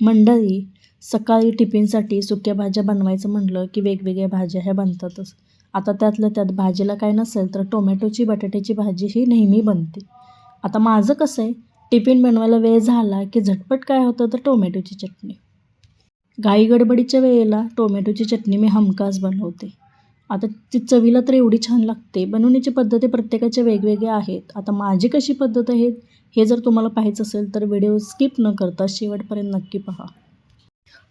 मंडळी सकाळी टिफिनसाठी सुक्या भाज्या बनवायचं म्हटलं की वेगवेगळ्या भाज्या ह्या बनतातच. आता त्यातल्या त्यात भाजीला काय नसेल तर टोमॅटोची बटाट्याची भाजी ही नेहमी बनते. आता माझं कसं आहे? टिफिन बनवायला वेळ झाला की झटपट काय होतं तर टोमॅटोची चटणी. घाई गडबडीच्या वेळेला टोमॅटोची चटणी मी हमखास बनवते. आता ती चवीला तर एवढी छान लागते. बनवण्याची पद्धती प्रत्येकाच्या वेगवेगळ्या आहेत. आता माझी कशी पद्धत आहे हे जर तुम्हाला पाहायचं असेल तर व्हिडिओ स्किप न करता शेवटपर्यंत नक्की पहा.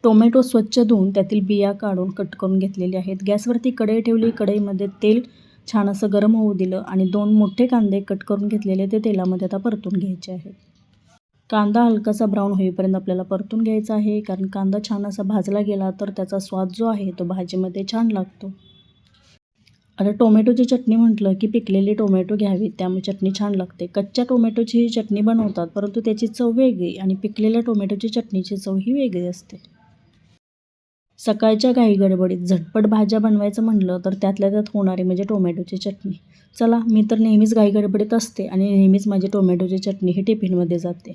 टोमॅटो स्वच्छ धुवून त्यातील बिया काढून कट करून घेतलेले आहेत. गॅसवरती कढई ठेवली. कढईमध्ये तेल छान असं गरम होऊ दिलं आणि दोन मोठे कांदे कट करून घेतलेले ते तेलामध्ये आता परतून घ्यायचे आहेत. कांदा हलकासा ब्राऊन होईपर्यंत आपल्याला परतून घ्यायचा आहे. कारण कांदा छान असा भाजला गेला तर त्याचा स्वाद जो आहे तो भाजीमध्ये छान लागतो. आता टोमॅटोची चटणी म्हटलं की पिकलेले टोमॅटो घ्यावी त्यामुळे चटणी छान लागते. कच्च्या टोमॅटोची ही चटणी बनवतात परंतु त्याची चव वेगळी आणि पिकलेल्या टोमॅटोची चटणीची चव ही वेगळी असते. सकाळच्या घाई गडबडीत झटपट भाज्या बनवायचं म्हणलं तर त्यातल्या त्यात होणारी म्हणजे टोमॅटोची चटणी. चला मी तर नेहमीच घाई गडबडीत असते आणि नेहमीच माझी टोमॅटोची चटणी ही टिफिनमध्ये जाते.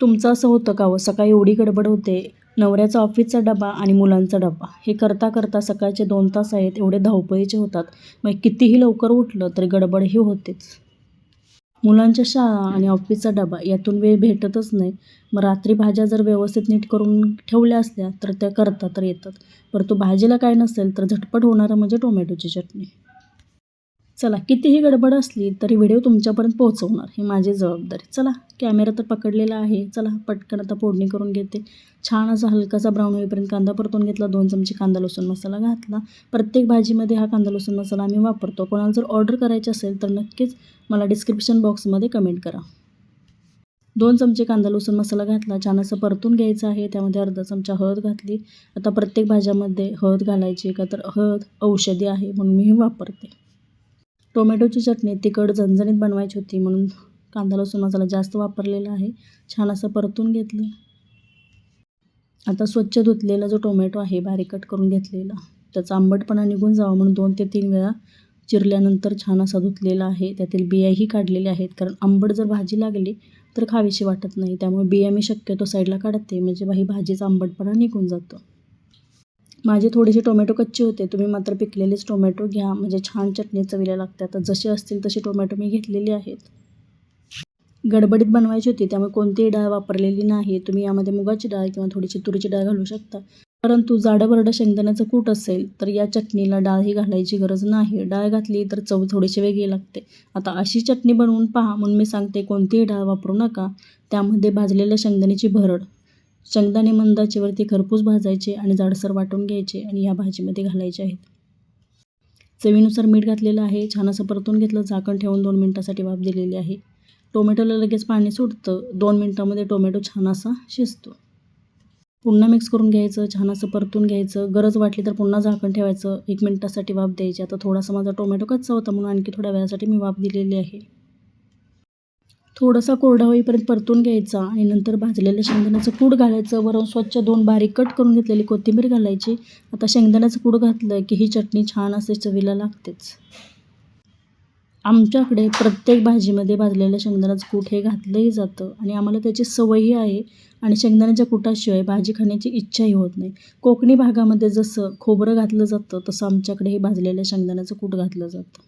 तुमचं असं होतं का व सकाळी एवढी गडबड होते. नवऱ्याचा ऑफिसचा डबा आणि मुलांचा डबा. हे करता करता सकाळचे दोन तास आहेत एवढे धावपळीचे होतात. मग कितीही लवकर उठलं तरी गडबडही होतेच. मुलांच्या शाळा आणि ऑफिसचा डबा यातून वेळ भेटतच नाही. मग रात्री भाज्या जर व्यवस्थित नीट करून ठेवल्या असल्या तर त्या करता तर येतात. परंतु भाजीला काय नसेल तर झटपट होणारं म्हणजे टोमॅटोची चटणी. चला कितीही गडबड असली तरी व्हिडिओ तुमच्यापर्यंत पोहोचवणार ही माझी जबाबदारी. चला कॅमेरा तर पकडलेला आहे. चला पटकन आता फोडणी करून घेते. छान असा हलकासा ब्राऊन होईपर्यंत कांदा परतून घेतला दोन चमचे कांदा लसूण मसाला घातला. प्रत्येक भाजीमध्ये हा कांदा लसूण मसाला आम्ही वापरतो. कोणाला जर ऑर्डर करायची असेल तर नक्कीच मला डिस्क्रिप्शन बॉक्समध्ये कमेंट करा. दोन चमचे कांदा लसूण मसाला घातला छान असं परतून घ्यायचं आहे. त्यामध्ये अर्धा चमचा हळद घातली. आता प्रत्येक भाज्यामध्ये हळद घालायची का? तर हळद औषधी आहे म्हणून मी वापरते. टोमॅटोची चटणी तिखट झणझणीत बनवायची होती म्हणून कांदा लसूण मसाला जास्त वापरलेला आहे. छान असं परतून घेतलं. आता स्वच्छ धुतलेला जो टोमॅटो आहे बारीक कट करून घेतलेला त्याचा आंबटपणा निघून जावा म्हणून दोन ते तीन वेळा चिरल्यानंतर छान असा धुतलेला आहे. त्यातील बियाही काढलेल्या आहेत. कारण आंबट जर भाजी लागली तर खावीशी वाटत नाही. त्यामुळे बिया मी शक्यतो साईडला काढते. म्हणजे ही भाजीचा आंबटपणा निघून जातो. माझे थोडेसे टोमॅटो कच्चे होते. तुम्ही मात्र पिकलेलेच टोमॅटो घ्या. म्हणजे छान चटणी चवीला लागते आता जसे असतील तसे टोमॅटो मी घेतलेले आहेत. गडबडीत बनवायची होती त्यामुळे कोणतीही डाळ वापरलेली नाही. तुम्ही यामध्ये मुगाची डाळ किंवा थोडीशी तुरीची डाळ घालू शकता. परंतु जाडं बरडं शेंगदाण्याचं कूट असेल तर या चटणीला डाळ ही घालायची गरज नाही. डाळ घातली तर चव थोडीशी वेगळी लागते. आता अशी चटणी बनवून पहा. म्हणून मी सांगते कोणतीही डाळ वापरू नका. त्यामध्ये भाजलेल्या शेंगदाण्याची भरड शेंगदाणे मंदाचेवरती खरपूस भाजायचे आणि जाडसर वाटून घ्यायचे आणि या भाजीमध्ये घालायचे आहेत. चवीनुसार मीठ घातलेलं आहे. छान असं परतून घेतलं झाकण ठेवून दोन मिनटासाठी वाफ दिलेली आहे. टोमॅटोला लगेच पाणी सुटतं. दोन मिनटामध्ये टोमॅटो छान असा शिजतो. पुन्हा मिक्स करून घ्यायचं छान असं परतून घ्यायचं. गरज वाटली तर पुन्हा झाकण ठेवायचं. एक मिनटासाठी वाफ द्यायची. आता थोडासा माझा टोमॅटो कच्चा होता म्हणून आणखी थोड्या वेळासाठी मी वाफ दिलेली आहे. थोडासा कोरडा होईपर्यंत परतून घ्यायचा आणि नंतर भाजलेलं शेंगदाण्याचं कूट घालायचं. वरून स्वच्छ दोन बारीक कट करून घेतलेली कोथिंबीर घालायची. आता शेंगदाण्याचं कूड घातलं की ही चटणी छान असे चवीला लागतेच. आमच्याकडे प्रत्येक भाजीमध्ये भाजलेलं शेंगदाण्याचं कूट हे घातलंही जातं आणि आम्हाला त्याची सवयही आहे आणि शेंगदाण्याच्या कुटाशिवाय भाजी खाण्याची इच्छाही होत नाही. कोकणी भागामध्ये जसं खोबरं घातलं जातं तसं आमच्याकडे हे भाजलेलं शेंगदाण्याचं कूट घातलं जातं.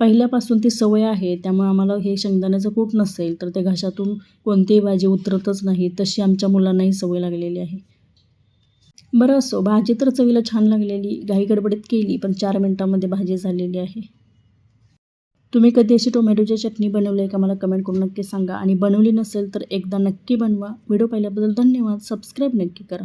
पहिल्यापासून ती सवय आहे त्यामुळे आम्हाला हे शेंगदाण्याचं कूट नसेल तर ते घशातून कोणतीही भाजी उतरतच नाही तशी आमच्या मुलांनाही सवय लागलेली आहे. बरं असो भाजी तर चवीला छान लागलेली घाई गडबडीत केली पण चार मिनटामध्ये भाजी झालेली आहे. तुम्ही कधी अशी टोमॅटोची चटणी बनवली आहे का? मला कमेंट करून नक्की सांगा. आणि बनवली नसेल तर एकदा नक्की बनवा. व्हिडिओ पाहिल्याबद्दल धन्यवाद. सबस्क्राईब नक्की करा.